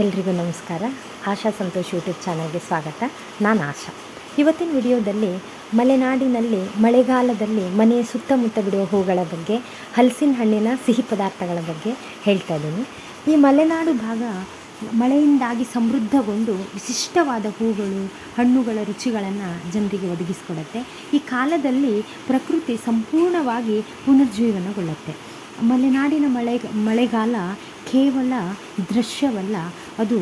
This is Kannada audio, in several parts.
ಎಲ್ರಿಗೂ ನಮಸ್ಕಾರ. ಆಶಾ ಸಂತೋಷ್ ಯೂಟ್ಯೂಬ್ ಚಾನಲ್ಗೆ ಸ್ವಾಗತ. ನಾನು ಆಶಾ. ಇವತ್ತಿನ ವಿಡಿಯೋದಲ್ಲಿ ಮಲೆನಾಡಿನಲ್ಲಿ, ಮಳೆಗಾಲದಲ್ಲಿ ಮನೆಯ ಸುತ್ತಮುತ್ತ ಬಿಡುವ ಹೂಗಳ ಬಗ್ಗೆ ಹಲಸಿನ ಹಣ್ಣಿನ ಸಿಹಿ ಪದಾರ್ಥಗಳ ಬಗ್ಗೆ ಹೇಳ್ತಾ ಇದ್ದೀನಿ. ಈ ಮಲೆನಾಡು ಭಾಗ ಮಳೆಯಿಂದಾಗಿ ಸಮೃದ್ಧಗೊಂಡು ವಿಶಿಷ್ಟವಾದ ಹೂಗಳು, ಹಣ್ಣುಗಳ ರುಚಿಗಳನ್ನು ಜನರಿಗೆ ಒದಗಿಸಿಕೊಡುತ್ತೆ. ಈ ಕಾಲದಲ್ಲಿ ಪ್ರಕೃತಿ ಸಂಪೂರ್ಣವಾಗಿ ಪುನರ್ಜೀವನಗೊಳ್ಳುತ್ತೆ. ಮಲೆನಾಡಿನ ಮಳೆ, ಮಳೆಗಾಲ ಕೇವಲ ದೃಶ್ಯವಲ್ಲ, ಅದು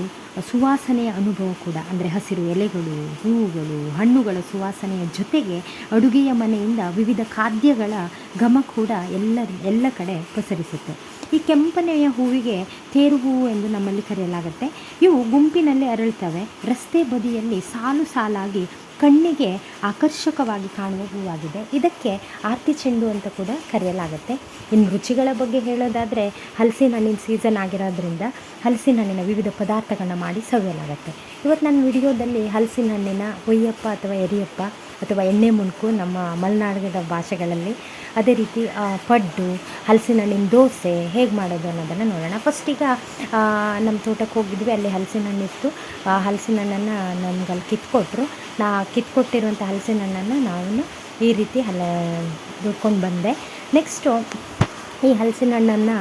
ಸುವಾಸನೆಯ ಅನುಭವ ಕೂಡ. ಅಂದರೆ ಹಸಿರು ಎಲೆಗಳು, ಹೂವುಗಳು, ಹಣ್ಣುಗಳ ಸುವಾಸನೆಯ ಜೊತೆಗೆ ಅಡುಗೆಯ ಮನೆಯಿಂದ ವಿವಿಧ ಖಾದ್ಯಗಳ ಘಮ ಕೂಡ ಎಲ್ಲ ಎಲ್ಲ ಕಡೆ ಪಸರಿಸುತ್ತೆ. ಈ ಕೆಂಪನೆಯ ಹೂವಿಗೆ ತೇರು ಹೂವು ಎಂದು ನಮ್ಮಲ್ಲಿ ಕರೆಯಲಾಗುತ್ತೆ. ಇವು ಗುಂಪಿನಲ್ಲಿ ಅರಳ್ತವೆ. ರಸ್ತೆ ಬದಿಯಲ್ಲಿ ಸಾಲು ಸಾಲಾಗಿ ಕಣ್ಣಿಗೆ ಆಕರ್ಷಕವಾಗಿ ಕಾಣುವ ಹೂವಾಗಿದೆ. ಇದಕ್ಕೆ ಆರ್ತಿ ಚೆಂಡು ಅಂತ ಕೂಡ ಕರೆಯಲಾಗುತ್ತೆ. ಇನ್ನು ರುಚಿಗಳ ಬಗ್ಗೆ ಹೇಳೋದಾದರೆ ಹಲಸಿನ ಹಣ್ಣಿನ ಸೀಸನ್ ಆಗಿರೋದ್ರಿಂದ ಹಲಸಿನ ಹಣ್ಣಿನ ವಿವಿಧ ಪದಾರ್ಥಗಳನ್ನ ಮಾಡಿ ಸವಿಯಲಾಗುತ್ತೆ. ಇವತ್ತು ನನ್ನ ವಿಡಿಯೋದಲ್ಲಿ ಹಲಸಿನ ಹಣ್ಣಿನ ಹೊಯ್ಯಪ್ಪ ಅಥವಾ ಎರಿಯಪ್ಪ ಅಥವಾ ಎಣ್ಣೆ ಮುಣುಕು ನಮ್ಮ ಮಲೆನಾಡಿನ ಭಾಷೆಗಳಲ್ಲಿ. ಅದೇ ರೀತಿ ಪಡ್ಡು ಹಲಸಿನ ಹಣ್ಣಿನ ದೋಸೆ ಹೇಗೆ ಮಾಡೋದು ಅನ್ನೋದನ್ನು ನೋಡೋಣ. ಫಸ್ಟೀಗ ನಮ್ಮ ತೋಟಕ್ಕೆ ಹೋಗಿದ್ವಿ, ಅಲ್ಲಿ ಹಲಸಿನ ಹಣ್ಣಿತ್ತು ಆ ಹಲಸಿನ ಹಣ್ಣನ್ನು ನಮ್ಗೆ ಅಲ್ಲಿ ಕಿತ್ಕೊಟ್ರು. ನಾ ಕಿತ್ಕೊಟ್ಟಿರುವಂಥ ಹಲಸಿನ ಹಣ್ಣನ್ನು ನಾವು ಈ ರೀತಿ ಹಲ ದುಡ್ಕೊಂಡು ಬಂದೆ. ನೆಕ್ಸ್ಟು ಈ ಹಲಸಿನ ಹಣ್ಣನ್ನು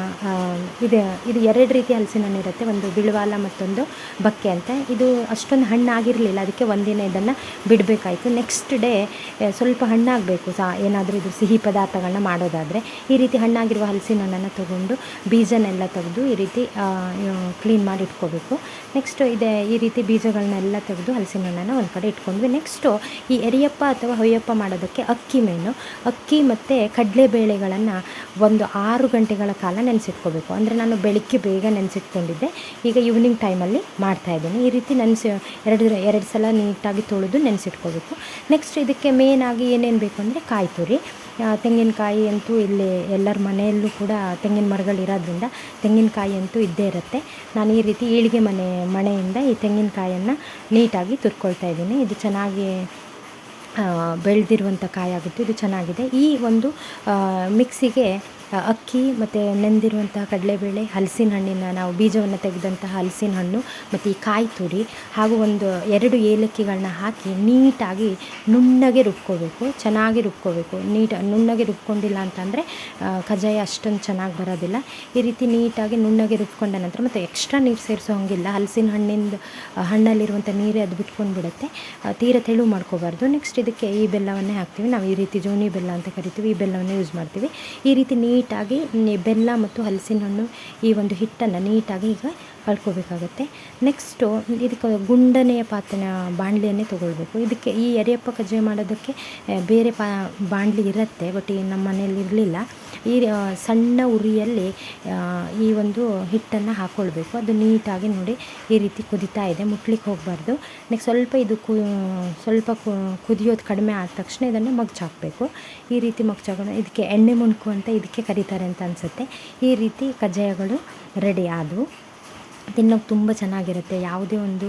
ಇದು ಇದು ಎರಡು ರೀತಿ ಹಲಸಿನ ಹಣ್ಣು ಇರುತ್ತೆ. ಒಂದು ಬಿಳುವಾಲ ಮತ್ತೊಂದು ಬಕ್ಕೆ ಅಂತ. ಇದು ಅಷ್ಟೊಂದು ಹಣ್ಣಾಗಿರಲಿಲ್ಲ. ಅದಕ್ಕೆ ಒಂದಿನ ಇದನ್ನು ಬಿಡಬೇಕಾಯಿತು. ನೆಕ್ಸ್ಟ್ ಡೇ ಸ್ವಲ್ಪ ಹಣ್ಣಾಗಬೇಕು. ಸಹ ಏನಾದರೂ ಇದು ಸಿಹಿ ಪದಾರ್ಥಗಳನ್ನ ಮಾಡೋದಾದರೆ ಈ ರೀತಿ ಹಣ್ಣಾಗಿರುವ ಹಲಸಿನ ಹಣ್ಣನ್ನು ತೊಗೊಂಡು ಬೀಜನೆಲ್ಲ ತೆಗೆದು ಈ ರೀತಿ ಕ್ಲೀನ್ ಮಾಡಿ ಇಟ್ಕೋಬೇಕು. ನೆಕ್ಸ್ಟು ಇದೆ ಈ ರೀತಿ ಬೀಜಗಳನ್ನೆಲ್ಲ ತೆಗೆದು ಹಲಸಿನ ಹಣ್ಣನ್ನು ಒಂದು ಕಡೆ ಇಟ್ಕೊಂಡ್ವಿ. ನೆಕ್ಸ್ಟು ಈ ಎರಿಯಪ್ಪ ಅಥವಾ ಹೊಯ್ಯಪ್ಪ ಮಾಡೋದಕ್ಕೆ ಅಕ್ಕಿ ಮೇನು ಅಕ್ಕಿ ಮತ್ತು ಕಡಲೆಬೇಳೆಗಳನ್ನು ಒಂದು ಆರು ಗಂಟೆಗಳ ಕಾಲ ನೆನೆಸಿಟ್ಕೋಬೇಕು. ಅಂದರೆ ನಾನು ಬೆಳಿಗ್ಗೆ ಬೇಗ ನೆನೆಸಿಟ್ಕೊಂಡಿದ್ದೆ. ಈಗ ಈವ್ನಿಂಗ್ ಟೈಮಲ್ಲಿ ಮಾಡ್ತಾಯಿದ್ದೀನಿ ಈ ರೀತಿ ನೆನೆಸಿ, ಎರಡು ಎರಡು ಸಲ ನೀಟಾಗಿ ತೊಳೆದು ನೆನೆಸಿಟ್ಕೋಬೇಕು. ನೆಕ್ಸ್ಟ್ ಇದಕ್ಕೆ ಮೇಯ್ನಾಗಿ ಏನೇನು ಬೇಕು ಅಂದರೆ ಕಾಯಿ ತುರಿ. ತೆಂಗಿನಕಾಯಿ ಅಂತೂ ಇಲ್ಲಿ, ಎಲ್ಲರ ಮನೆಯಲ್ಲೂ ಕೂಡ ತೆಂಗಿನ ಮರಗಳಿರೋದ್ರಿಂದ ತೆಂಗಿನಕಾಯಿ ಅಂತೂ ಇದ್ದೇ ಇರುತ್ತೆ. ನಾನು ಈ ರೀತಿ ಈಳಿಗೆ ಮನೆ, ಮನೆಯಿಂದ ಈ ತೆಂಗಿನಕಾಯನ್ನು ನೀಟಾಗಿ ತುರ್ಕೊಳ್ತಾ ಇದ್ದೀನಿ. ಇದು ಚೆನ್ನಾಗಿ ಬೆಳೆದಿರುವಂಥ ಕಾಯಾಗುತ್ತೆ ಇದು ಚೆನ್ನಾಗಿದೆ. ಈ ಒಂದು ಮಿಕ್ಸಿಗೆ ಅಕ್ಕಿ ಮತ್ತು ನೆಂದಿರುವಂಥ ಕಡಲೆಬೇಳೆ ಹಲಸಿನ ಹಣ್ಣಿನ ನಾವು ಬೀಜವನ್ನು ತೆಗೆದಂತಹ ಹಲಸಿನ ಹಣ್ಣು ಮತ್ತು ಈ ಕಾಯಿ ತುರಿ ಹಾಗೂ ಒಂದು ಎರಡು ಏಲಕ್ಕಿಗಳನ್ನ ಹಾಕಿ ನೀಟಾಗಿ ನುಣ್ಣಗೆ ರುಬ್ಕೋಬೇಕು, ಚೆನ್ನಾಗಿ ರುಬ್ಕೋಬೇಕು. ನೀಟ್ ನುಣ್ಣಗೆ ರುಬ್ಕೊಂಡಿಲ್ಲ ಅಂತಂದರೆ ಕಜ್ಜಾಯ ಅಷ್ಟೊಂದು ಚೆನ್ನಾಗಿ ಬರೋದಿಲ್ಲ. ಈ ರೀತಿ ನೀಟಾಗಿ ನುಣ್ಣಗೆ ರುಬ್ಕೊಂಡ ನಂತರ ಮತ್ತು ಎಕ್ಸ್ಟ್ರಾ ನೀರು ಸೇರಿಸೋ ಹಂಗಿಲ್ಲ. ಹಲಸಿನ ಹಣ್ಣಿಂದ ಹಣ್ಣಲ್ಲಿರುವಂಥ ನೀರೇ ಅದು ಬಿಟ್ಕೊಂಡು ಬಿಡುತ್ತೆ ತೀರ ತೆಳು ಮಾಡ್ಕೋಬಾರ್ದು. ನೆಕ್ಸ್ಟ್ ಇದಕ್ಕೆ ಈ ಬೆಲ್ಲವನ್ನೇ ಹಾಕ್ತೀವಿ. ನಾವು ಈ ರೀತಿ ಜೋನಿ ಬೆಲ್ಲ ಅಂತ ಕರಿತೀವಿ. ಈ ಬೆಲ್ಲವನ್ನೇ ಯೂಸ್ ಮಾಡ್ತೀವಿ. ಈ ರೀತಿ ನೀಟಾಗಿ ಬೆಲ್ಲ ಮತ್ತು ಹಲಸಿನ ಹಣ್ಣು ಈ ಒಂದು ಹಿಟ್ಟನ್ನು ನೀಟಾಗಿ ಈಗ ಕಳ್ಕೊಬೇಕಾಗತ್ತೆ. ನೆಕ್ಸ್ಟು ಇದಕ್ಕೆ ಗುಂಡನೆಯ ಪಾತ್ರೆನ ಬಾಣಲಿಯನ್ನೇ ತೊಗೊಳ್ಬೇಕು. ಇದಕ್ಕೆ ಈ ಎರೆಯಪ್ಪ ಕಜ್ಜಾಯ ಮಾಡೋದಕ್ಕೆ ಬೇರೆ ಪಾ, ಬಾಣಲಿ ಇರುತ್ತೆ, ಬಟ್ ಈ ನಮ್ಮ ಮನೇಲಿ ಇರಲಿಲ್ಲ. ಈ ಸಣ್ಣ ಉರಿಯಲ್ಲಿ ಈ ಒಂದು ಹಿಟ್ಟನ್ನು ಹಾಕ್ಕೊಳ್ಬೇಕು ಅದು ನೀಟಾಗಿ ನೋಡಿ ಈ ರೀತಿ ಕುದಿತಾ ಇದೆ, ಮುಟ್ಲಿಕ್ಕೆ ಹೋಗಬಾರ್ದು. ನೆಕ್ಸ್ಟ್ ಸ್ವಲ್ಪ ಇದು ಕು, ಸ್ವಲ್ಪ ಕುದಿಯೋದು ಕಡಿಮೆ ಆದ ತಕ್ಷಣ ಇದನ್ನು ಮಗ್ಚಾಕಬೇಕು. ಈ ರೀತಿ ಮಗ್ಚಾಕೊಂಡು ಇದಕ್ಕೆ ಎಣ್ಣೆ ಮುಣುಕು ಅಂತ ಇದಕ್ಕೆ ಕರೀತಾರೆ ಅಂತ ಅನಿಸುತ್ತೆ. ಈ ರೀತಿ ಕಜ್ಜಾಯಗಳು ರೆಡಿ ಆದವು. ತಿನ್ನೋಕೆ ತುಂಬ ಚೆನ್ನಾಗಿರುತ್ತೆ. ಯಾವುದೇ ಒಂದು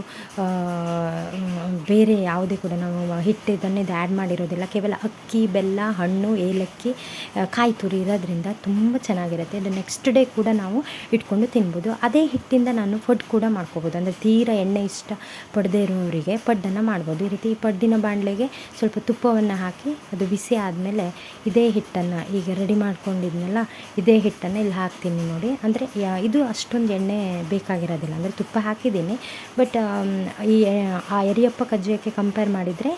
ಬೇರೆ ಯಾವುದೇ ಕೂಡ ನಾವು ಹಿಟ್ಟು ಇದನ್ನು ಇದು ಆ್ಯಡ್ ಮಾಡಿರೋದಿಲ್ಲ. ಕೇವಲ ಅಕ್ಕಿ, ಬೆಲ್ಲ, ಹಣ್ಣು, ಏಲಕ್ಕಿ ಕಾಯಿ ತುರಿ ಇರೋದ್ರಿಂದ ತುಂಬ ಚೆನ್ನಾಗಿರುತ್ತೆ. ಅದು ನೆಕ್ಸ್ಟ್ ಡೇ ಕೂಡ ನಾವು ಇಟ್ಕೊಂಡು ತಿನ್ಬೋದು. ಅದೇ ಹಿಟ್ಟಿಂದ ನಾನು ಪಡ್ ಕೂಡ ಮಾಡ್ಕೋಬೋದು. ಅಂದರೆ ತೀರಾ ಎಣ್ಣೆ ಇಷ್ಟ ಪಡದೇ ಇರೋರಿಗೆ ಪಡ್ಡನ್ನು ಮಾಡ್ಬೋದು. ಈ ರೀತಿ ಈ ಪಡ್ಡಿನ ಬಾಣಲೆಗೆ ಸ್ವಲ್ಪ ತುಪ್ಪವನ್ನು ಹಾಕಿ ಅದು ಬಿಸಿ ಆದಮೇಲೆ ಇದೇ ಹಿಟ್ಟನ್ನು ಈಗ ರೆಡಿ ಮಾಡ್ಕೊಂಡಿದ್ನಲ್ಲ, ಇದೇ ಹಿಟ್ಟನ್ನು ಇಲ್ಲಿ ಹಾಕ್ತೀನಿ ನೋಡಿ. ಅಂದರೆ ಇದು ಅಷ್ಟೊಂದು ಎಣ್ಣೆ ಬೇಕಾಗಿರೋದಿಲ್ಲ ಅಂದರೆ ತುಪ್ಪ ಹಾಕಿದ್ದೀನಿ. ಬಟ್ ಈ, ಆ ಎರಿಯಪ್ಪ ಕಜ್ಜಾಯಕ್ಕೆ ಕಂಪೇರ್ ಮಾಡಿದರೆ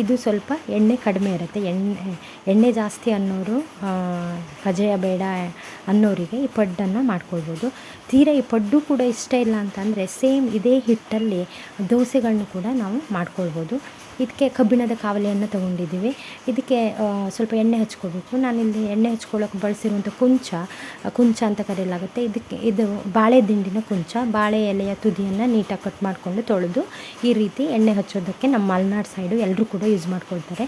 ಇದು ಸ್ವಲ್ಪ ಎಣ್ಣೆ ಕಡಿಮೆ ಇರುತ್ತೆ. ಎಣ್ಣೆ ಎಣ್ಣೆ ಜಾಸ್ತಿ ಅನ್ನೋರು ಕಜ್ಜಾಯ ಬೇಡ ಅನ್ನೋರಿಗೆ ಈ ಪಡ್ಡನ್ನು ಮಾಡ್ಕೊಳ್ಬೋದು. ತೀರಾ ಈ ಪಡ್ಡು ಕೂಡ ಇಷ್ಟ ಇಲ್ಲ ಅಂತಂದರೆ ಸೇಮ್ ಇದೇ ಹಿಟ್ಟಲ್ಲಿ ದೋಸೆಗಳನ್ನು ಕೂಡ ನಾವು ಮಾಡ್ಕೊಳ್ಬೋದು. ಇದಕ್ಕೆ ಕಬ್ಬಿಣದ ಕಾವಲಿಯನ್ನು ತಗೊಂಡಿದ್ದೀವಿ. ಇದಕ್ಕೆ ಸ್ವಲ್ಪ ಎಣ್ಣೆ ಹಚ್ಕೋಬೇಕು. ನಾನಿಲ್ಲಿ ಎಣ್ಣೆ ಹಚ್ಕೊಳ್ಳೋಕೆ ಬಳಸಿರುವಂಥ ಕುಂಚ ಕುಂಚ ಅಂತ ಕರೆಯಲಾಗುತ್ತೆ. ಇದಕ್ಕೆ, ಇದು ಬಾಳೆ ದಿಂಡಿನ ಕುಂಚ. ಬಾಳೆ ಎಲೆಯ ತುದಿಯನ್ನು ನೀಟಾಗಿ ಕಟ್ ಮಾಡಿಕೊಂಡು ತೊಳೆದು ಈ ರೀತಿ ಎಣ್ಣೆ ಹಚ್ಚೋದಕ್ಕೆ ನಮ್ಮ ಮಲೆನಾಡು ಸೈಡು ಎಲ್ಲರೂ ಕೂಡ ಯೂಸ್ ಮಾಡ್ಕೊಳ್ತಾರೆ.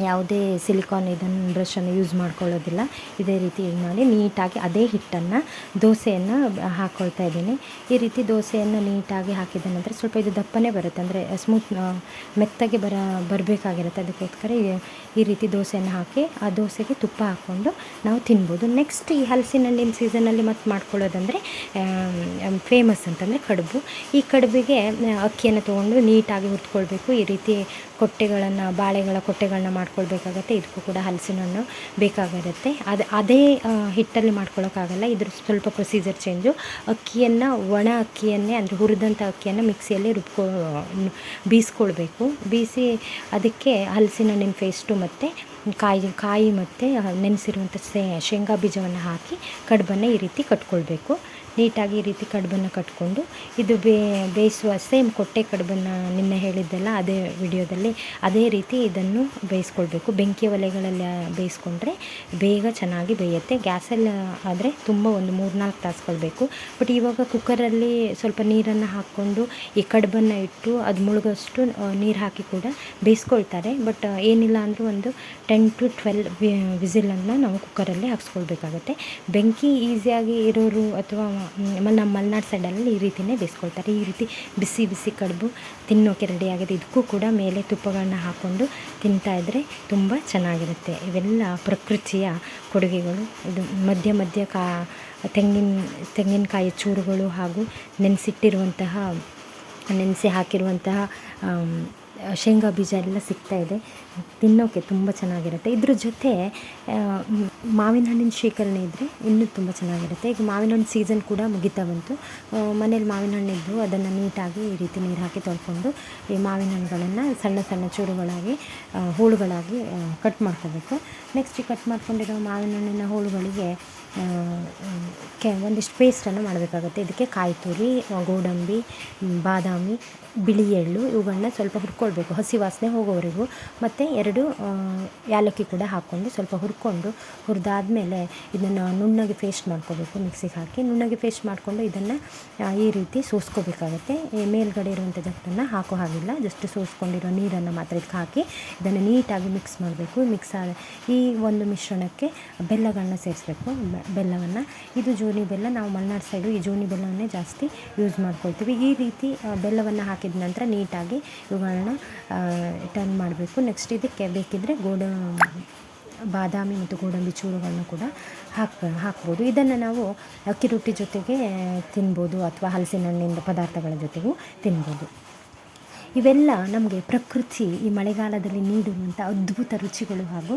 ಯಾವುದೇ ಸಿಲಿಕಾನ್ ಇದನ್ನು ಬ್ರಷನ್ನು ಯೂಸ್ ಮಾಡ್ಕೊಳ್ಳೋದಿಲ್ಲ. ಇದೇ ರೀತಿ ಯೂಸ್ ಮಾಡಿ ನೀಟಾಗಿ ಅದೇ ಹಿಟ್ಟನ್ನು ದೋಸೆಯನ್ನು ಹಾಕ್ಕೊಳ್ತಾ ಇದ್ದೀನಿ. ಈ ರೀತಿ ದೋಸೆಯನ್ನು ನೀಟಾಗಿ ಹಾಕಿದ ನಂತರ ಸ್ವಲ್ಪ ಇದು ದಪ್ಪನೇ ಬರುತ್ತೆ. ಅಂದರೆ ಸ್ಮೂತ್ ಮೆತ್ತಗೆ ಬರ, ಬರಬೇಕಾಗಿರುತ್ತೆ. ಅದಕ್ಕೋಸ್ಕರ ಈ- ರೀತಿ ದೋಸೆಯನ್ನು ಹಾಕಿ ಆ ದೋಸೆಗೆ ತುಪ್ಪ ಹಾಕ್ಕೊಂಡು ನಾವು ತಿನ್ಬೋದು. ನೆಕ್ಸ್ಟ್ ಈ ಹಲಸಿನ ಹಣ್ಣಿನ ಸೀಸನಲ್ಲಿ ಮತ್ತೆ ಮಾಡ್ಕೊಳ್ಳೋದಂದರೆ ಫೇಮಸ್ ಅಂತಂದರೆ ಕಡುಬು. ಈ ಕಡುಬಿಗೆ ಅಕ್ಕಿಯನ್ನು ತೊಗೊಂಡು ನೀಟಾಗಿ ಹುರ್ಕೊಳ್ಬೇಕು ಈ ರೀತಿ ಕೊಟ್ಟೆಗಳನ್ನು, ಬಾಳೆಗಳ ಕೊಟ್ಟೆಗಳನ್ನ ಮಾಡ್ಕೊಳ್ಬೇಕಾಗತ್ತೆ. ಇದಕ್ಕೂ ಕೂಡ ಹಲಸಿನ ಹಣ್ಣು ಬೇಕಾಗಿರುತ್ತೆ ಅದು ಅದೇ ಹಿಟ್ಟಲ್ಲಿ ಮಾಡ್ಕೊಳ್ಳೋಕ್ಕಾಗಲ್ಲ ಇದ್ರ ಸ್ವಲ್ಪ ಪ್ರೊಸೀಜರ್ ಚೇಂಜು ಅಕ್ಕಿಯನ್ನು, ಒಣ ಅಕ್ಕಿಯನ್ನೇ, ಅಂದರೆ ಹುರಿದಂಥ ಅಕ್ಕಿಯನ್ನು ಮಿಕ್ಸಿಯಲ್ಲಿ ರುಬ್ಕೊ, ಬೀಸ್ಕೊಳ್ಬೇಕು. ಬೀಸಿ ಅದಕ್ಕೆ ಹಲಸಿನ ಹಣ್ಣಿನ ಪೇಸ್ಟು ಮತ್ತು ಕಾಯಿ ಕಾಯಿ ಮತ್ತು ನೆನೆಸಿರುವಂಥ ಶೇಂಗಾ ಬೀಜವನ್ನು ಹಾಕಿ ಕಡುಬನ್ನು ಈ ರೀತಿ ಕಟ್ಕೊಳ್ಬೇಕು. ನೀಟಾಗಿ ಈ ರೀತಿ ಕಡುಬನ್ನು ಕಟ್ಕೊಂಡು ಇದು ಬೇಯಿಸುವ ಸೇಮ್ ಕೊಟ್ಟೆ ಕಡುಬನ್ನು ನಿನ್ನೆ ಹೇಳಿದ್ದೆಲ್ಲ, ಅದೇ ವಿಡಿಯೋದಲ್ಲಿ ಅದೇ ರೀತಿ ಇದನ್ನು ಬೇಯಿಸ್ಕೊಳ್ಬೇಕು. ಬೆಂಕಿ ಒಲೆಗಳಲ್ಲಿ ಬೇಯಿಸ್ಕೊಂಡ್ರೆ ಬೇಗ ಚೆನ್ನಾಗಿ ಬೇಯುತ್ತೆ. ಗ್ಯಾಸಲ್ಲಿ ಆದರೆ ತುಂಬ ಒಂದು ಮೂರ್ನಾಲ್ಕು ನಾಲ್ಕು ತಾಸುಕೊಳ್ಬೇಕು ಬಟ್ ಇವಾಗ ಕುಕ್ಕರಲ್ಲಿ ಸ್ವಲ್ಪ ನೀರನ್ನು ಹಾಕ್ಕೊಂಡು ಈ ಕಡುಬನ್ನು ಇಟ್ಟು ಅದು ಮುಳುಗೋಷ್ಟು ನೀರು ಹಾಕಿ ಕೂಡ ಬೇಯಿಸ್ಕೊಳ್ತಾರೆ. ಬಟ್ ಏನಿಲ್ಲ ಅಂದರೂ ಒಂದು ಟೆನ್ ಟು ಟ್ವೆಲ್ ವಿಸಿಲನ್ನು ನಾವು ಕುಕ್ಕರಲ್ಲಿ ಹಾಕ್ಸ್ಕೊಳ್ಬೇಕಾಗತ್ತೆ. ಬೆಂಕಿ ಈಸಿಯಾಗಿ ಇರೋರು ಅಥವಾ ನಮ್ಮ ಮಲೆನಾಡು ಸೈಡಲ್ಲಿ ಈ ರೀತಿಯೇ ಬೇಯಿಸ್ಕೊಳ್ತಾರೆ ಈ ರೀತಿ ಬಿಸಿ ಬಿಸಿ ಕಡುಬು ತಿನ್ನೋಕೆ ರೆಡಿಯಾಗಿದೆ ಇದಕ್ಕೂ ಕೂಡ ಮೇಲೆ ತುಪ್ಪಗಳನ್ನ ಹಾಕ್ಕೊಂಡು ತಿಂತಾ ಇದ್ದರೆ ತುಂಬ ಚೆನ್ನಾಗಿರುತ್ತೆ. ಇವೆಲ್ಲ ಪ್ರಕೃತಿಯ ಕೊಡುಗೆಗಳು. ಇದು ಮಧ್ಯ ಮಧ್ಯ ಕಾ, ತೆಂಗಿನ, ತೆಂಗಿನಕಾಯಿ ಚೂರುಗಳು ಹಾಗೂ ನೆನೆಸಿಟ್ಟಿರುವಂತಹ, ನೆನೆಸಿ ಹಾಕಿರುವಂತಹ ಶೇಂಗಾ ಬೀಜ ಎಲ್ಲ ಸಿಗ್ತಾ ಇದೆ. ತಿನ್ನೋಕ್ಕೆ ತುಂಬ ಚೆನ್ನಾಗಿರುತ್ತೆ. ಇದ್ರ ಜೊತೆ ಮಾವಿನ ಹಣ್ಣಿನ ಶೇಖರಣೆ ಇದ್ದರೆ ಇನ್ನೂ ತುಂಬ ಚೆನ್ನಾಗಿರುತ್ತೆ. ಈಗ ಮಾವಿನ ಹಣ್ಣು ಸೀಸನ್ ಕೂಡ ಮುಗಿತಾ ಬಂತು. ಮನೇಲಿ ಮಾವಿನ ಹಣ್ಣಿದ್ದು ಅದನ್ನು ನೀಟಾಗಿ ಈ ರೀತಿ ನೀರು ಹಾಕಿ ತೊಳ್ಕೊಂಡು ಈ ಮಾವಿನ ಹಣ್ಣುಗಳನ್ನು ಸಣ್ಣ ಸಣ್ಣ ಚೂರುಗಳಾಗಿ ಹೋಳುಗಳಾಗಿ ಕಟ್ ಮಾಡ್ಕೋಬೇಕು. ನೆಕ್ಸ್ಟ್ ಕಟ್ ಮಾಡ್ಕೊಂಡಿರೋ ಮಾವಿನ ಹಣ್ಣಿನ ಹೋಳುಗಳಿಗೆ ಕೆ, ಒಂದಿಷ್ಟು ಪೇಸ್ಟನ್ನು ಮಾಡಬೇಕಾಗುತ್ತೆ. ಇದಕ್ಕೆ ಕಾಯಿ ತುರಿ ಗೋಡಂಬಿ, ಬಾದಾಮಿ ಬಿಳಿ ಎಳ್ಳು ಇವುಗಳನ್ನ ಸ್ವಲ್ಪ ಹುರ್ಕೊಳ್ಬೇಕು. ಹಸಿ ವಾಸನೆ ಹೋಗೋವರೆಗೂ. ಮತ್ತು ಎರಡು ಯಾಲಕ್ಕಿ ಕೂಡ ಹಾಕ್ಕೊಂಡು ಸ್ವಲ್ಪ ಹುರ್ಕೊಂಡು ಹುರಿದಾದ್ಮೇಲೆ ಇದನ್ನು ನುಣ್ಣಗೆ ಪೇಸ್ಟ್ ಮಾಡ್ಕೋಬೇಕು ಮಿಕ್ಸಿಗೆ ಹಾಕಿ. ನುಣ್ಣಗೆ ಪೇಸ್ಟ್ ಮಾಡಿಕೊಂಡು ಇದನ್ನು ಈ ರೀತಿ ಸೋಸ್ಕೋಬೇಕಾಗುತ್ತೆ. ಮೇಲ್ಗಡೆ ಇರುವಂಥ ಜಗತ್ತನ್ನು ಹಾಕೋ ಹಾಗಿಲ್ಲ. ಜಸ್ಟ್ ಸೋಸ್ಕೊಂಡಿರೋ ನೀರನ್ನು ಮಾತ್ರ ಇದಕ್ಕೆ ಹಾಕಿ ಇದನ್ನು ನೀಟಾಗಿ ಮಿಕ್ಸ್ ಮಾಡಬೇಕು. ಮಿಕ್ಸ್ ಈ ಒಂದು ಮಿಶ್ರಣಕ್ಕೆ ಬೆಲ್ಲಗಳನ್ನ ಸೇರಿಸ್ಬೇಕು. ಬೆಲ್ಲವನ್ನು. ಇದು ಜೋನಿ ಬೆಲ್ಲ. ನಾವು ಮಲೆನಾಡು ಸೈಡು ಈ ಜೋನಿ ಬೆಲ್ಲವನ್ನೇ ಜಾಸ್ತಿ ಯೂಸ್ ಮಾಡ್ಕೊಳ್ತೀವಿ. ಈ ರೀತಿ ಬೆಲ್ಲವನ್ನು ಹಾಕಿದ ನಂತರ ನೀಟಾಗಿ ಇವುಗಳನ್ನ ಟರ್ನ್ ಮಾಡಬೇಕು. ನೆಕ್ಸ್ಟ್ ಇದಕ್ಕೆ ಬೇಕಿದ್ದರೆ ಗೋಡ, ಬಾದಾಮಿ ಮತ್ತು ಗೋಡಂಬಿ ಚೂರುಗಳನ್ನ ಕೂಡ ಹಾಕ್, ಹಾಕ್ಬೋದು. ಇದನ್ನು ನಾವು ಅಕ್ಕಿ ರೊಟ್ಟಿ ಜೊತೆಗೆ ತಿನ್ಬೋದು ಅಥವಾ ಹಲಸಿನ ಹಣ್ಣಿನ ಪದಾರ್ಥಗಳ ಜೊತೆಗೂ ತಿನ್ಬೋದು. ಇವೆಲ್ಲ ನಮಗೆ ಪ್ರಕೃತಿ ಈ ಮಳೆಗಾಲದಲ್ಲಿ ನೀಡುವಂಥ ಅದ್ಭುತ ರುಚಿಗಳು ಹಾಗೂ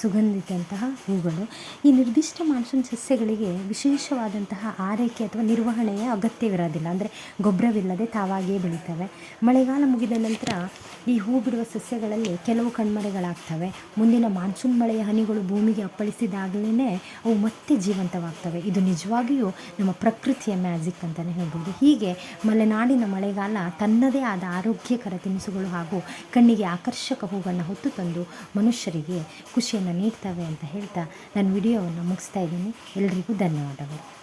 ಸುಗಂಧಿತಂತಹ ಹೂಗಳು. ಈ ನಿರ್ದಿಷ್ಟ ಮಾನ್ಸೂನ್ ಸಸ್ಯಗಳಿಗೆ ವಿಶೇಷವಾದಂತಹ ಆರೈಕೆ ಅಥವಾ ನಿರ್ವಹಣೆಯ ಅಗತ್ಯವಿರೋದಿಲ್ಲ. ಅಂದರೆ ಗೊಬ್ಬರವಿಲ್ಲದೆ ತಾವಾಗಿಯೇ ಬೆಳೀತವೆ. ಮಳೆಗಾಲ ಮುಗಿದ ನಂತರ ಈ ಹೂ ಬಿಡುವ ಸಸ್ಯಗಳಲ್ಲಿ ಕೆಲವು ಕಣ್ಮರೆಗಳಾಗ್ತವೆ. ಮುಂದಿನ ಮಾನ್ಸೂನ್ ಮಳೆಯ ಹನಿಗಳು ಭೂಮಿಗೆ ಅಪ್ಪಳಿಸಿದಾಗಲೇ ಅವು ಮತ್ತೆ ಜೀವಂತವಾಗ್ತವೆ. ಇದು ನಿಜವಾಗಿಯೂ ನಮ್ಮ ಪ್ರಕೃತಿಯ ಮ್ಯಾಜಿಕ್ ಅಂತಲೇ ಹೇಳ್ಬೋದು. ಹೀಗೆ ಮಲೆನಾಡಿನ ಮಳೆಗಾಲ ತನ್ನದೇ ಆದ ಆರೋಗ್ಯಕರ ತಿನಿಸುಗಳು ಹಾಗೂ ಕಣ್ಣಿಗೆ ಆಕರ್ಷಕ ಹೂವನ್ನು ಹೊತ್ತು ತಂದು ಮನುಷ್ಯರಿಗೆ ಖುಷಿಯನ್ನು ನೀಡ್ತವೆ ಅಂತ ಹೇಳ್ತಾ ನಾನು ವಿಡಿಯೋವನ್ನು ಮುಗಿಸ್ತಾ ಇದ್ದೀನಿ. ಎಲ್ರಿಗೂ ಧನ್ಯವಾದಗಳು.